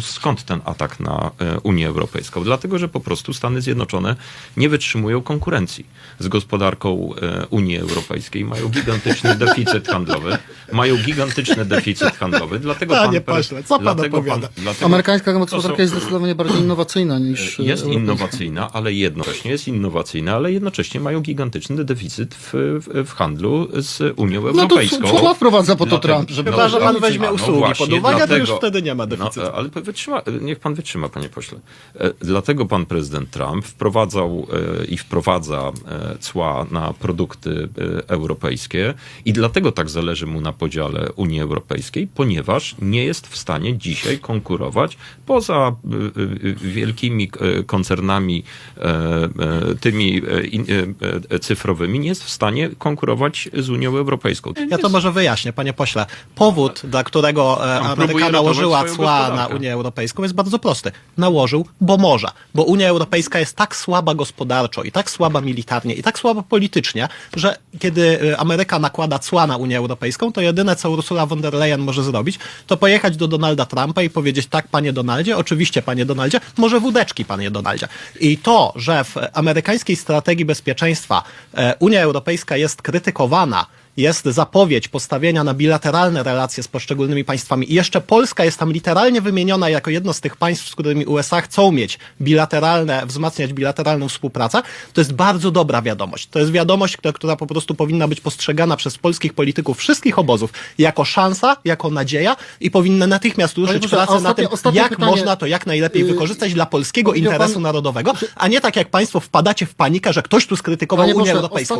Skąd ten atak na e, Unię Europejską? Dlatego, że po prostu Stany Zjednoczone nie wytrzymują konkurencji z gospodarką e, Unii Europejskiej. Mają gigantyczny deficyt handlowy. Mają gigantyczny deficyt handlowy. Dlatego Panie pan, pośle, co pan dlatego opowiada? dlatego- Amerykańska to gospodarka są- jest zdecydowanie bardziej innowacyjna niż Jest europejska. innowacyjna, ale jednocześnie jest innowacyjna, ale jednocześnie mają gigantyczny deficyt w, w, w handlu z Unią No to Europejską. cła wprowadza po to Dlatego- Trump, żeby... Chyba, że pan no, weźmie no usługi właśnie, pod uwagę, to dlatego- już wtedy nie ma deficytu. No, ale wytrzyma, niech pan wytrzyma, panie pośle. E, Dlatego pan prezydent Trump wprowadzał e, i wprowadza e, cła na produkty europejskie i dlatego tak zależy mu na podziale Unii Europejskiej, ponieważ nie jest w stanie dzisiaj konkurować poza wielkimi koncernami tymi cyfrowymi, nie jest w stanie konkurować z Unią Europejską. Ja to może wyjaśnię, panie pośle. Powód, dla którego Ameryka nałożyła cła na gospodarkę. Unię Europejską jest bardzo prosty. Nałożył, bo może. Bo Unia Europejska jest tak słaba gospodarczo i tak słaba militarnie i tak słaba politycznie, że kiedy e, Ameryka nakłada cła na Unię Europejską, to jedyne, co Ursula von der Leyen może zrobić, to pojechać do Donalda Trumpa i powiedzieć tak, panie Donaldzie, oczywiście, panie Donaldzie, może wódeczki, panie Donaldzie. I to, że w amerykańskiej strategii bezpieczeństwa e, Unia Europejska jest krytykowana jest zapowiedź postawienia na bilateralne relacje z poszczególnymi państwami i jeszcze Polska jest tam literalnie wymieniona jako jedno z tych państw, z którymi USA chcą mieć bilateralne, wzmacniać bilateralną współpracę, to jest bardzo dobra wiadomość. To jest wiadomość, która, która po prostu powinna być postrzegana przez polskich polityków wszystkich obozów jako szansa, jako nadzieja i powinny natychmiast ruszyć a pracę na ostatnie- tym, ostatnie jak pytanie. można to jak najlepiej Yy, wykorzystać dla polskiego interesu pan- narodowego, a nie tak jak państwo wpadacie w panikę, że ktoś tu skrytykował Unię Europejską.